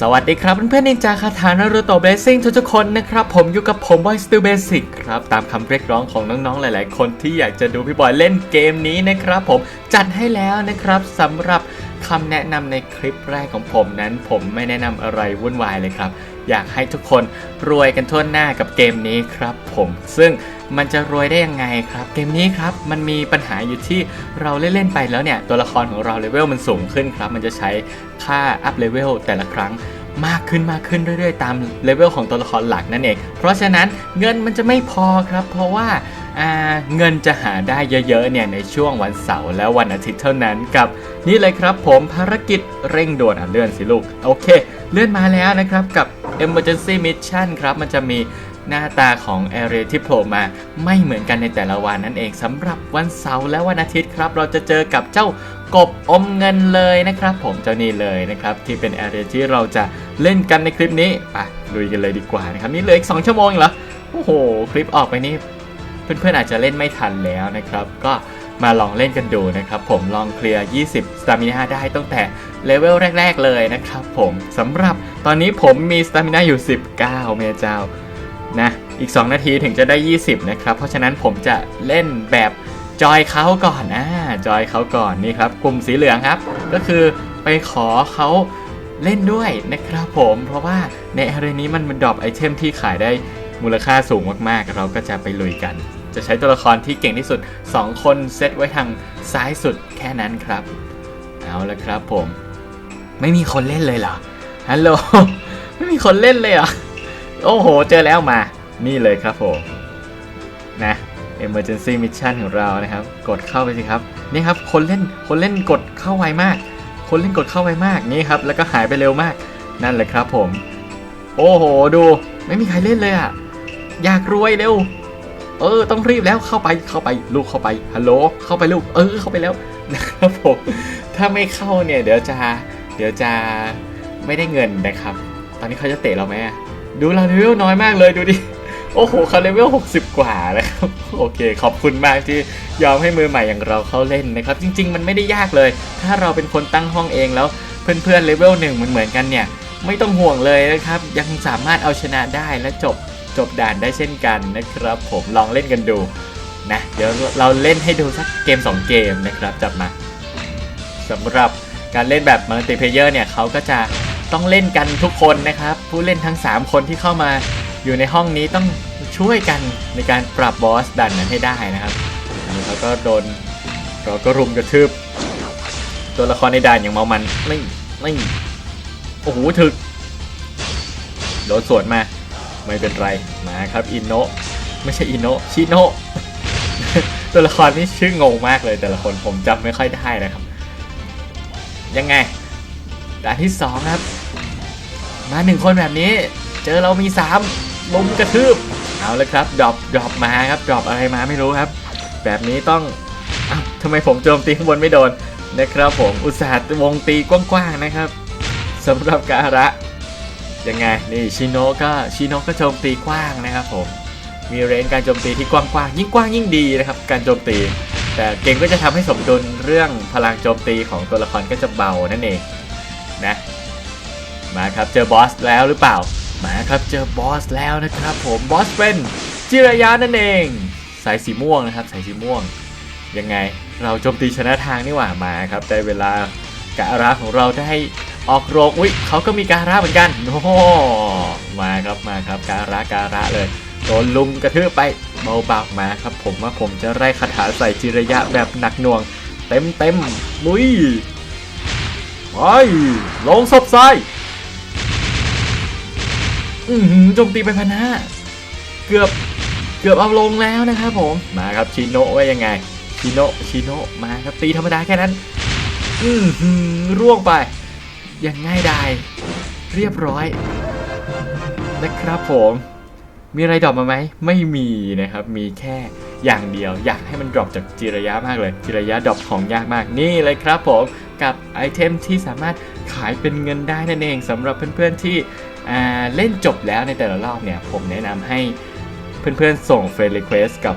สวัสดีครับเพื่อนๆนินจาคาถานารูโตะเบสซิ่งทุกๆคนนะครับผมอยู่กับผมบอยสตูเบสิกครับ ตามคำเรียกร้องของน้องๆหลายๆ คนที่อยากจะดูพี่บอยเล่นเกมนี้นะครับผมจัดให้แล้วนะครับสำหรับคำแนะนำในคลิปแรกของผมนั้น ผมไม่แนะนำอะไรวุ่นวายเลยครับ อยากให้ทุกคนรวยกันทั่วหน้ากับเกมนี้ครับผมซึ่งมันจะรวยได้ยังไงครับ เกมนี้ครับมันมีปัญหาอยู่ที่เราเล่นๆไปแล้วเนี่ย ตัวละครของเราเลเวลมันสูงขึ้นครับ มันจะใช้ค่าอัพเลเวลแต่ละครั้งมากขึ้นมากขึ้นเรื่อยๆ ตามเลเวลของตัวละครหลักนั่นเอง เพราะฉะนั้นเงินมันจะไม่พอครับ เพราะว่าเงินจะหาได้เยอะๆเนี่ยในช่วงวันเสาร์และวันอาทิตย์เท่านั้นกับ นี่เลยครับผมภารกิจเร่งด่วนอะเลื่อนสิลูก โอเค เลื่อนมาแล้วนะครับกับ Emergency Mission ครับมันจะมีหน้าตาของ Area ที่โผล่มาไม่เหมือนกันในแต่ละวันนั่นเองสำหรับวันเสาร์และวันอาทิตย์ครับ เราจะเจอกับเจ้ากบอมเงินเลยนะครับ ผมเจ้านี่เลยนะครับ ที่เป็น Area ที่เราจะเล่นกันในคลิปนี้ไปลุยกันเลยดีกว่านะครับ นี่เหลืออีก 2 ชั่วโมงเองเหรอโอ้โห คลิปออกไปนี่เพื่อนๆอาจจะเล่นไม่ทันแล้วนะครับ ก็ มาลองเล่นกันดูนะครับ ผมลองเคลียร์ 20 สตามินาได้ตั้งแต่เลเวลแรก ๆ เลยนะครับผมสำหรับตอนนี้ผมมีสตามินาอยู่ 19 เมเจ้านะอีก 2 นาทีถึงจะได้ 20 นะครับ เพราะฉะนั้นผมจะเล่นแบบจอยเขาก่อนนะจอยเขาก่อนนี่ครับกลุ่มสีเหลืองครับ ก็คือไปขอเขาเล่นด้วยนะครับผมเพราะว่าในอะไรนี้มันมันดรอปไอเทมที่ขายได้มูลค่าสูงมากๆ เราก็จะไปลุยกัน จะใช้ตัวละครที่เก่งที่สุด 2 คนเซตไว้ทางซ้ายสุดแค่นั้นครับ เอาละครับผม ไม่มีคนเล่นเลยเหรอ ฮัลโหล ไม่มีคนเล่นเลยเหรอ โอ้โห เจอแล้วมา นี่เลยครับผม นะ emergency mission ของเรานะครับ กดเข้าไปสิครับ นี่ครับ คนเล่น คนเล่นกดเข้าไวมาก คนเล่นกดเข้าไวมาก นี่ครับ แล้วก็หายไปเร็วมาก นั่นแหละครับผม โอ้โห ดู ไม่มีใครเล่นเลยอะอยากรวยเร็ว เออต้องรีบแล้วเข้าไปเข้าไปลูกเข้าไปฮัลโหลเข้าไปลูกเออเข้าไปแล้วนะครับผมถ้าไม่เข้าเนี่ยเดี๋ยวจะเดี๋ยวจะไม่ได้เงินนะครับ ตอนนี้เขาจะเตะเราไหมดูเราเลเวลน้อยมากเลยดูดิโอ้โหเขาเลเวล60 กว่าแล้วครับโอเค ขอบคุณมากที่ยอมให้มือใหม่อย่างเราเข้าเล่นนะครับ จริง ๆ มันไม่ได้ยากเลย ถ้าเราเป็นคนตั้งห้องเองแล้วเพื่อนๆเลเวลหนึ่งมันเหมือนกันเนี่ย ไม่ต้องห่วงเลยนะครับ ยังสามารถเอาชนะได้และจบ จบด่านได้เช่นกันนะครับ ผมลองเล่นกันดูนะเดี๋ยวเราเล่นให้ดูสักเกม 2 เกมนะครับจับมาสำหรับการเล่นแบบมัลติเพเยอร์เนี่ยเขาก็จะต้องเล่นกันทุกคนนะครับ ผู้เล่นทั้ง 3 คนที่เข้ามาอยู่ในห้องนี้ต้องช่วยกันในการปรับบอสดันนั้นให้ได้นะครับอันนี้เขาก็โดนเราก็รุมกระทืบ ตัวละครในด่านอย่างเมามันไม่ไม่โอ้โหถึกโดนสวนมา ไม่เป็นไรมาครับอินโนไม่ใช่อินโนชิโนตัวละครนี่ชื่องงมากเลยแต่ละคนผมจำไม่ค่อยได้นะครับ ยังไงด่านที่สองครับ มาหนึ่งคนแบบนี้ เจอเรามีสามลุมกระทืบเอาเลยครับดรอปดรอปมาครับดรอปอะไรมาไม่รู้ครับ แบบนี้ต้องอทำไมผมโจมตีข้างบนไม่โดนนะครับผมอุตส่าห์วงตีกว้างๆนะครับสำหรับการะ ยังไงนี่ชิโนก็ชิโนก็โจมตีกว้างนะครับผมมีเรนการโจมตีที่กว้างๆยิ่งกว้างยิ่งดีนะครับ การโจมตี แต่เกมก็จะทำให้สมดุลเรื่องพลังโจมตีของตัวละครก็จะเบานั่นเองนะมาครับเจอบอสแล้วหรือเปล่ามาครับเจอบอสแล้วนะครับผมบอสเป็นจิรยานั่นเอง สายสีม่วงนะครับสายสีม่วงยังไงเราโจมตีชนะทางนี่หว่ามาครับได้เวลาการะของเราได้ ออกโรงอุ้ยเขาก็มีการะเหมือนกันโอ้โหมาครับมาครับการะการะเลยโดนลุมกระทืบไปเบาๆมาครับผมว่าผมจะไล่คาถาใส่จิระยะแบบหนักหน่วง เต็มเต็มๆลุยไปลงศพซ้ายอือหือจมตีไปพันห้าเกือบเกือบเอาลงแล้วนะครับผมมาครับชิโนะว่ายังไงชิโนะชิโนะมาครับตีธรรมดาแค่นั้น อือหือร่วงไป อย่างง่ายดายเรียบร้อยนะครับผม มีอะไรดรอปมาไหม ไม่มีนะครับ มีแค่อย่างเดียว อยากให้มันดรอปจากจิระยะมากเลย จิระยะดรอปของยากมาก นี่เลยครับผม กับไอเทมที่สามารถขายเป็นเงินได้นั่นเองสำหรับเพื่อนๆที่เล่นจบแล้วในแต่ละรอบเนี่ย ผมแนะนำให้เพื่อนๆส่งเฟรนด์รีเควสกับ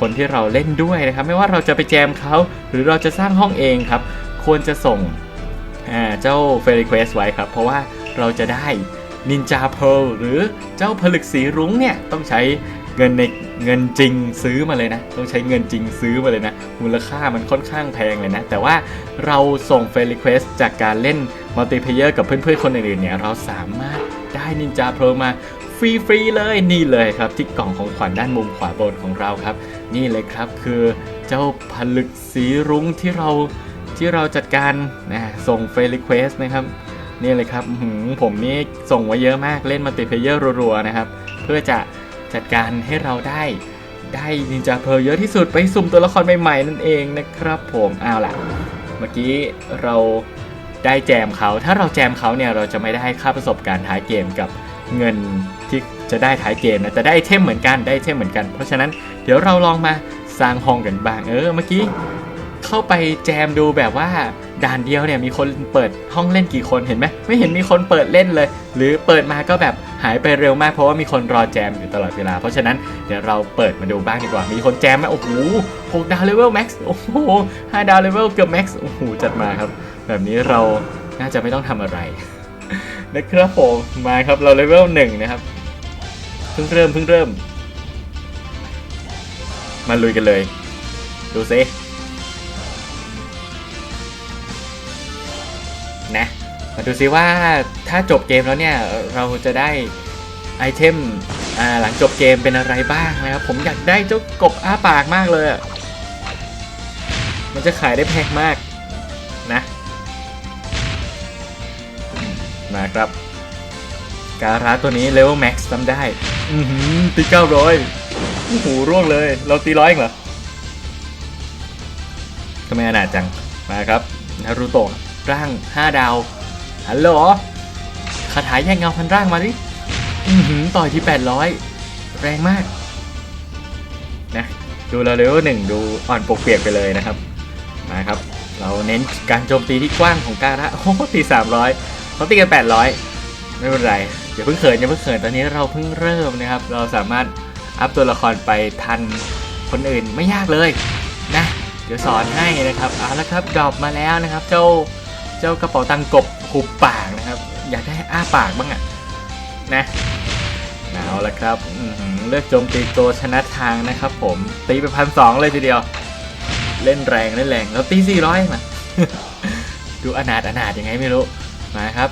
คนที่เราเล่นด้วยนะครับ ไม่ว่าเราจะไปแจมเขาหรือเราจะสร้างห้องเองครับ ควรจะส่ง เจ้าเฟร r เควสไว้ครับ เพราะว่าเราจะได้นินจาเพลหรือเจ้าผลึกสีรุ้งเนี่ย ต้องใช้เงินในเงินจริงซื้อมาเลยนะ ต้องใช้เงินจริงซื้อมาเลยนะ มูลค่ามันค่อนข้างแพงเลยนะ แต่ว่าเราส่งเฟรนด์รีเควสจากการเล่นมัลติเพเยอร์กับเพื่อนๆคนอื่นๆเนี่ย เราสามารถได้นินจาเพลมาฟรีๆเลยนี่เลยครับ ที่กล่องของขวัญด้านมุมขวาบนของเราครับ นี่เลยครับคือเจ้าผลึกสีรุ้งที่เรา ที่เราจัดการนะส่งเฟรนด์รีเควสนะครับนี่เลยครับผมนี่ส่งไว้เยอะมากเล่นมัลติเพเยอร์รัวๆนะครับ เพื่อจะจัดการให้เราได้ได้นินจาเพลเยอะที่สุดไปสุ่มตัวละครใหม่ๆนั่นเองนะครับผมเอาล่ะ เมื่อกี้เราได้แจมเขา ถ้าเราแจมเขาเนี่ยเราจะไม่ได้ค่าประสบการณ์ท้ายเกมกับเงินที่จะได้ท้ายเกมนะแต่ได้เทมเหมือนกันได้เทมเหมือนกัน เพราะฉะนั้นเดี๋ยวเราลองมาสร้างห้องกันบ้างเออเมื่อกี้ เข้าไปแจมดูแบบว่าด่านเดียวเนี่ยมีคนเปิดห้องเล่นกี่คนเห็นไหมไม่เห็นมีคนเปิดเล่นเลย หรือเปิดมาก็แบบหายไปเร็วมากเพราะว่ามีคนรอแจมอยู่ตลอดเวลา เพราะฉะนั้นเดี๋ยวเราเปิดมาดูบ้างดีกว่า มีคนแจมไหมโอ้โหหกดาวเลเวลแม็กซ์โอ้โหห้าดาวเลเวลเกือบแม็กซ์โอ้โหจัดมาครับ แบบนี้เราน่าจะไม่ต้องทำอะไรนะครับผมมาครับเราเลเวลหนึ่งนะครับเพิ่งเริ่มเพิ่งเริ่มมาลุยกันเลย ดูซิ มาดูซิว่าถ้าจบเกมแล้วเนี่ยเราจะได้ไอเทมหลังจบเกมเป็นอะไรบ้างนะครับ ผมอยากได้เจ้ากบอ้าปากมากเลยมันจะขายได้แพงมากนะมาครับการาตัวนี้เลเวลแม็กซ์ทำได้ อือหือตีเก้าร้อยโอ้โหร่วงเลย เราตีร้อยเหรอทำไมอนาถจัง มาครับนารูโตะร่าง 5 ดาว ฮัลโหลคาถาแย่งเงาพันร่างมาดิอือหือต่อยที่ 800 แรงมาก นะ ดูเราเลเวลหนึ่งดูอ่อนปกเปียกไปเลยนะครับ มาครับ เราเน้นการโจมตีที่กว้างของการะโอ้โหตี300เขาตีกัน 800 ไม่เป็นไรอย่าเพิ่งเขินอย่าเพิ่งเขินตอนนี้เราเพิ่งเริ่มนะครับ เราสามารถอัพตัวละครไปทันคนอื่นไม่ยากเลยนะ เดี๋ยวสอนให้นะครับเอาละครับดรอปมาแล้วนะครับ เจ้าเจ้ากระเป๋าตังกบ หุบปากนะครับ อยากได้อ้าปากบ้างอะนะเอาละครับเลือกโจมตีตัวชนะทางนะครับผมตีไปพันสองเลยทีเดียว เล่นแรงเล่นแรงแล้วตีสี่ร้อยมาดูอนาถอนาถยังไงไม่รู้มาครับ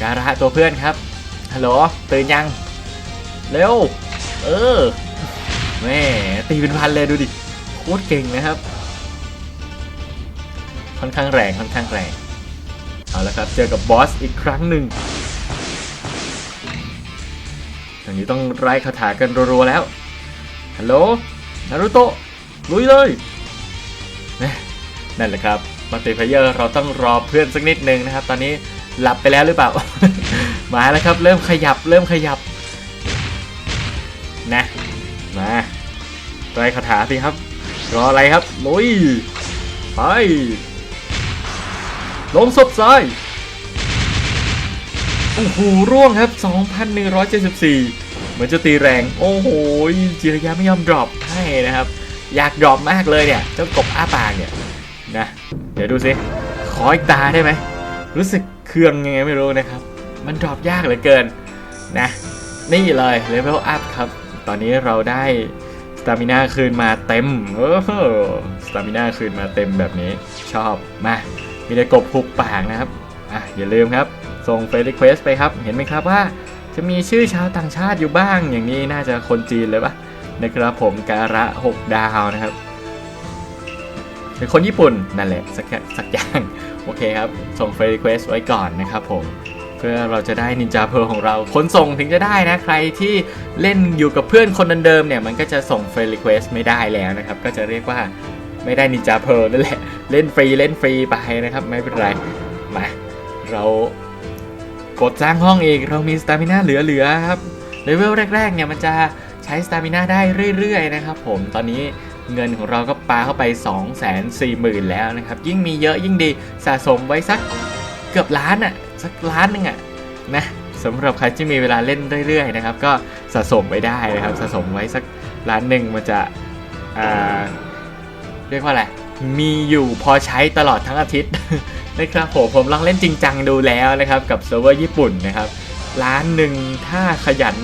การะตัวเพื่อนครับฮัลโหลตื่นยังเร็วเออแม่ตีเป็นพันเลยดูดิโคตรเก่งนะครับ ค่อนข้างแรงค่อนข้างแรง เอาละครับ เจอกับบอสอีกครั้งหนึ่งทางนี้ต้องไล่คาถากันรัวๆแล้ว ฮัลโหล นารุโตะ ลุยเลย นั่นแหละครับ มัลติเพเยอร์เราต้องรอเพื่อนสักนิดนึงนะครับ ตอนนี้หลับไปแล้วหรือเปล่า มาแล้วครับ เริ่มขยับ เริ่มขยับ นะ มาไล่คาถาสิครับ รออะไรครับ ลุย ไป ลงศพซ้าย โอ้โห ร่วงครับ 2,174 เหมือนจะตีแรง โอ้โห จิรยาไม่ยอมดรอปให้นะครับ อยากดรอปมากเลยเนี่ย เจ้ากบอ้าปากเนี่ยนะ เดี๋ยวดูสิ ขออีกตาได้ไหม รู้สึกเครื่องยังไงไม่รู้นะครับ มันดรอปยากเหลือเกินนะ นี่เลยเลเวลอัพครับ ตอนนี้เราได้สตามินาคืนมาเต็มโอ้โหสตามินาคืนมาเต็มแบบนี้ ชอบ มา มีแต่กบหุบปากนะครับอะอย่าลืมครับ ส่งเฟรรีเควสไปครับ เห็นไหมครับว่า จะมีชื่อชาวต่างชาติอยู่บ้าง อย่างนี้น่าจะคนจีนเลยปะนะครับผมการะ 6 ดาวนะครับเป็นคนญี่ปุ่นนั่นแหละสักสักอย่าง โอเคครับ ส่งเฟรรีเควสไว้ก่อนนะครับผมเพื่อเราจะได้นินจาเพลของเราคนส่งถึงจะได้นะ ใครที่เล่นอยู่กับเพื่อนคนเดิมเนี่ย มันก็จะส่งเฟรรีเควสไม่ได้แล้วนะครับ ก็จะเรียกว่า ไม่ได้นินจาเพลนั่นแหละ เล่นฟรีเล่นฟรีไปนะครับ ไม่เป็นไร มา เรากดสร้างห้องอีกเรามีสตามิน่าเหลือๆครับเลเวลแรกๆเนี่ยมันจะใช้สตามิน่าได้เรื่อยๆนะครับผมตอนนี้เงินของเราก็ปาเข้าไป 2 4 0 0 0 0 แล้วนะครับ ยิ่งมีเยอะยิ่งดีสะสมไว้สักเกือบล้านอะ่ะ สักล้านหนึงอะ่ะนะสำหรับใครที่มีเวลาเล่นเรื่อยๆนะครับ ก็สะสมไว้ได้นะครับ สะสมไว้สักล้านหนึ่งมันจะอ่า เรียกว่าอะไร มีอยู่พอใช้ตลอดทั้งอาทิตย์นะครับผมผมลองเล่นจริงจังดูแล้วนะครับกับเซิร์ฟเวอร์ญี่ปุ่นนะครับล้านหนึ่งถ้าขยัน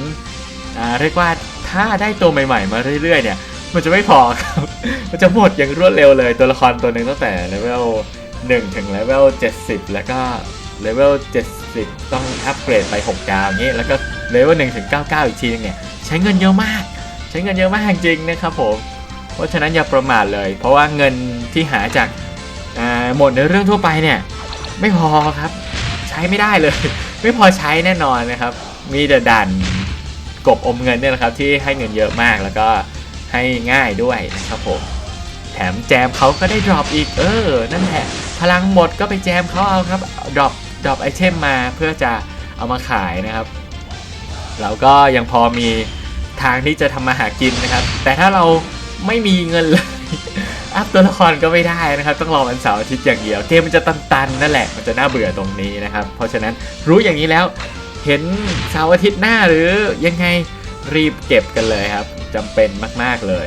อ่าเรียกว่าถ้าได้ตัวใหม่ ๆ มาเรื่อยๆ เนี่ย มันจะไม่พอครับมันจะหมดอย่างรวดเร็วเลยตัวละครตัวหนึ่งตั้งแต่เลเวล1ถึงเลเวล70 แล้วก็เลเวล70 ต้องอัปเกรดไป 6 ดาวอย่างนี้ แล้วก็เลเวล1ถึง99 อีกทีนึงเนี่ย ใช้เงินเยอะมาก ใช้เงินเยอะมากจริงนะครับผม เพราะฉะนั้นอย่าประมาทเลย เพราะว่าเงินที่หาจากาหมดในเรื่องทั่วไปเนี่ย ไม่พอครับ ใช้ไม่ได้เลย ไม่พอใช้แน่นอนนะครับ มีแต่ด่านกบอมเงินเนี่ยนะครับที่ให้เงินเยอะมากแล้วก็ให้ง่ายด้วยนะครับผมแถมแจมเขาก็ได้ดรอปอีกเออ นั่นแหละ พลังหมดก็ไปแจมเขาเอาครับดรอปดรอปไอเทมมาเพื่อจะเอามาขายนะครับแล้วก็ยังพอมีทางที่จะทำมาหากินนะครับ แต่ถ้าเรา ไม่มีเงินเลย อัพตัวละครก็ไม่ได้นะครับ ต้องรอวันเสาร์อาทิตย์อย่างเดียว เกมมันจะตันๆนั่นแหละ มันจะน่าเบื่อตรงนี้นะครับ เพราะฉะนั้นรู้อย่างนี้แล้ว เห็นเสาร์อาทิตย์หน้าหรือยังไงรีบเก็บกันเลยครับจำเป็นมากๆเลย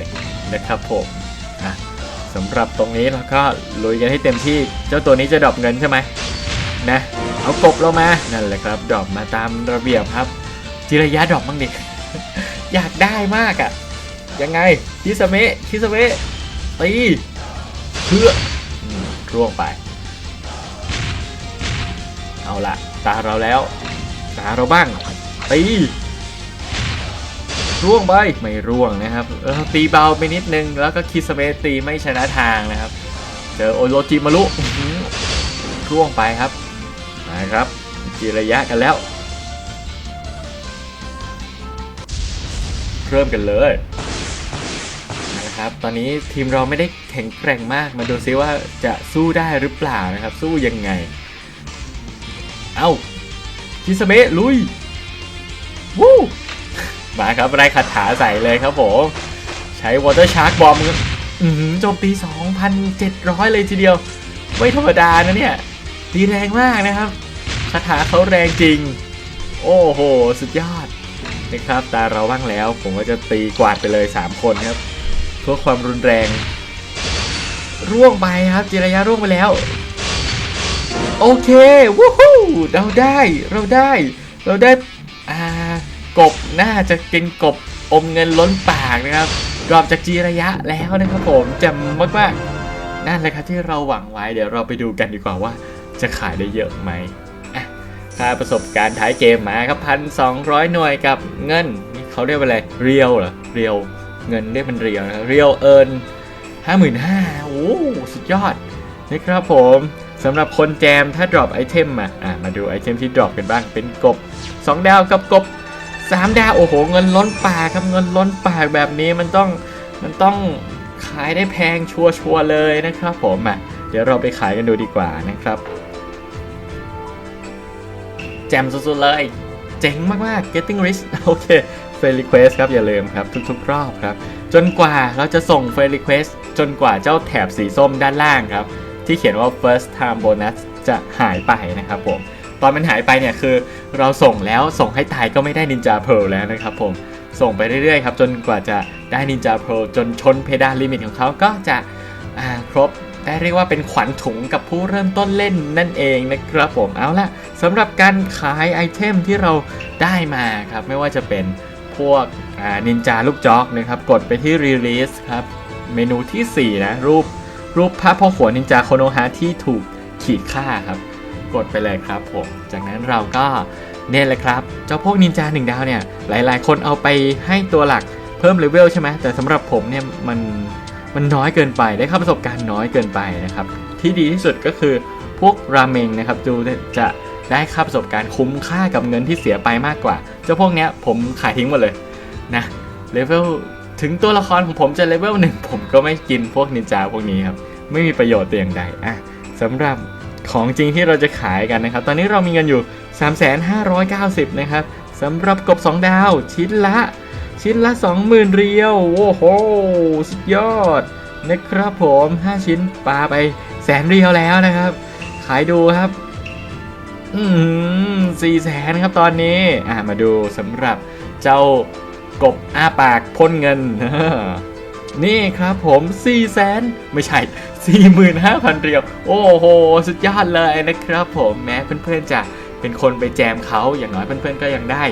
นะครับผมสำหรับตรงนี้เราก็ลุยกันให้เต็มที่เจ้าตัวนี้จะดรอปเงินใช่ไหมนะเอากบเรามานั่นแหละครับดรอปมาตามระเบียบครับจิระยะดรอปบ้างดิอยากได้มากอะ่ะ ยังไงคิสเมะคิสเมะตีเพื่อร่วงไป เอาละตาเราแล้ว ตาเราบ้างตีร่วงไปไม่ร่วงนะครับตีเบาไปนิดนึง แล้วก็คิสเมะตีไม่ชนะทางนะครับ เจอโอโรจิมารุร่วงไปครับนะครับจิระยะกันแล้ว เริ่มกันเลย นะครับ ตอนนี้ทีมเราไม่ได้แข็งแกร่งมาก มาดูซิว่าจะสู้ได้หรือเปล่านะครับ สู้ยังไง เอา้าคิสเมะลุยวู้มาครับไล่คาถาใส่เลยครับผม ใช้วอเตอร์ชาร์กบอมอืมโจมตี 2,700 เลยทีเดียว ไม่ธรรมดานะเนี่ยตีแรงมากนะครับคาถาเขาแรงจริง โอ้โห สุดยอดนะครับตาเราบ้างแล้ว ผมก็จะตีกวาดไปเลย 3 คนครับ เพื่อความรุนแรง ร่วงไปครับจิระยะร่วงไปแล้ว โอเควู้ฮู้เราได้เราได้ เราได้อ่ากบน่าจะเป็นกบอมเงินล้นปากนะครับดรอปจากจีระยะแล้วนะครับผมจำมากๆนั่นแหละครับที่เราหวังไว้เดี๋ยวเราไปดูกันดีกว่าว่าจะขายได้เยอะไหมค่าประสบการณ์ท้ายเกมมาครับพันสองร้อยหน่วยกับเงิน นี่เขาเรียกว่าอะไร เรียวเหรอ เรียว เงินเรียกมันเรียวนะเรียวเอิญห้าหมื่นห้าโอ้สุดยอดนะครับผมสำหรับคนแจมถ้าดรอปไอเทมมาอะมาดูไอเทมที่ดรอปกันบ้างเป็นกบ 2 ดาวกับกบ 3 ดาวโอ้โห เงินล้นปากครับเงินล้นปากแบบนี้มันต้องมันต้องขายได้แพงชัวร์ๆเลยนะครับผมอะเดี๋ยวเราไปขายกันดูดีกว่านะครับ แจมสุดๆเลย เจ๋งมากๆ getting rich โอเค f r i e n d request ครับอย่าลืมครับทุกๆรอบครับ จนกว่าเราจะส่ง f r i e n d request จนกว่าเจ้าแถบสีส้มด้านล่างครับ ที่เขียนว่า first time bonus จะหายไปนะครับผม ตอนมันหายไปเนี่ยคือเราส่งแล้วส่งให้ตายก็ไม่ได้ Ninja Pearl แล้วนะครับผมส่งไปเรื่อยๆครับจนกว่าจะได้ Ninja Pearl จนชนเพดานลิมิตของเขาก็จะครบได้เรียกว่าเป็นขวัญถุงกับผู้เริ่มต้นเล่นนั่นเองนะครับผมเอาล่ะสำหรับการขายไอเทมที่เราได้มาครับไม่ว่าจะเป็น พวกนินจาลูกจอกนะครับ กดไปที่ Release ครับ เมนูทีสี่ 4 นะ รูปรูปภาพพ่อขวนินจาโคโนฮะที่ถูกขีดค่าครับ กดไปเลยครับผม จากนั้นเราก็เนี่ยแหละครับ เจ้าพวกนินจาหนึ่งดาวเนี่ย หลายๆ คนเอาไปให้ตัวหลักเพิ่มเลเวลใช่ไหมแต่สำหรับผมเนี่ยมันมันน้อยเกินไปได้ค่าประสบการณ์น้อยเกินไปนะครับ ที่ดีที่สุดก็คือพวกราเมงนะครับดูจะ ได้ค่าประสบการณ์คุ้มค่ากับเงินที่เสียไปมากกว่า เจ้าพวกเนี้ยผมขายทิ้งหมดเลยนะเลเวลถึงตัวละครของผมจะเลเวลหนึ่งผมก็ไม่กินพวกนินจาพวกนี้ครับ ไม่มีประโยชน์แต่อย่างใดอะสำหรับของจริงที่เราจะขายกันนะครับ ตอนนี้เรามีเงินอยู่ 3,590 นะครับสำหรับกบ 2 ดาวชิ้นละ ชิ้นละ 20,000 เรียวโอ้โหสุดยอดนะครับผม 5 ชิ้นปลาไปแสนเรียวแล้วนะครับ ขายดูครับ อืมสี่แสนครับตอนนี้อ่ามาดูสำหรับเจ้ากบอ้าปากพ่นเงิน นี่ครับผม4ี่แสนไม่ใช่ 45,000 เรียว โอ้โห สุดยอดเลยนะครับผมแม้เพื่อนๆจะเป็นคนไปแจมเขาอย่างน้อยเพื่อนๆก็ยังได้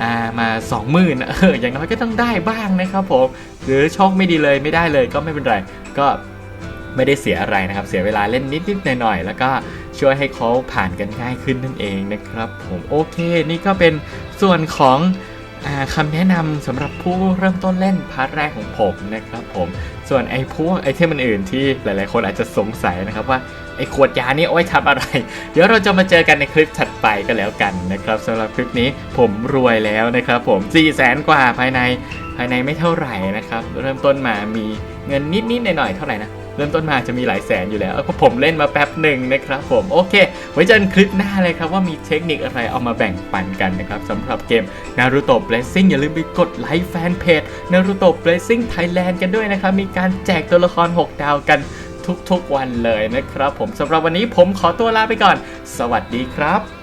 อ่ามา20,000เอออย่างน้อยก็ต้องได้บ้างนะครับผม หรือโชคไม่ดีเลยไม่ได้เลยก็ไม่เป็นไร ก็ไม่ได้เสียอะไรนะครับ เสียเวลาเล่นนิดๆหน่อยๆแล้วก็ ช่วยให้เขาผ่านกันง่ายขึ้นนั่นเองนะครับ ผมโอเค นี่ก็เป็นส่วนของอคำแนะนำสำหรับผู้เริ่มต้นเล่นพาร์ทแรกของผมนะครับผมส่วนไอ้พวกไอเทมอื่นๆที่หลายๆ คนอาจจะสงสัยนะครับว่าไอ้ขวดยานี่เอาไว้ทำอะไร เดี๋ยวเราจะมาเจอกันในคลิปถัดไปก็แล้วกันนะครับสำหรับคลิปนี้ผมรวยแล้วนะครับผม4 0 0แสนกว่าภายในภายในไม่เท่าไหร่นะครับ เริ่มต้นมามีเงินนิดๆหน่อยๆเท่าไหร่นะ ริ่มต้นมาจะมีหลายแสนอยู่แล้วเพราะผมเล่นมาแป๊บหนึ่งนะครับผมโอเค ไว้เจอกันคลิปหน้าเลยครับว่ามีเทคนิคอะไรเอามาแบ่งปันกันนะครับสำหรับเกม Naruto Blessing อย่าลืมไปกดไลค์แฟนเพจ Naruto Blessing Thailand กันด้วยนะครับ มีการแจกตัวละคร 6 ดาวกันทุกๆวันเลยนะครับ ผมสำหรับวันนี้ผมขอตัวลาไปก่อน สวัสดีครับ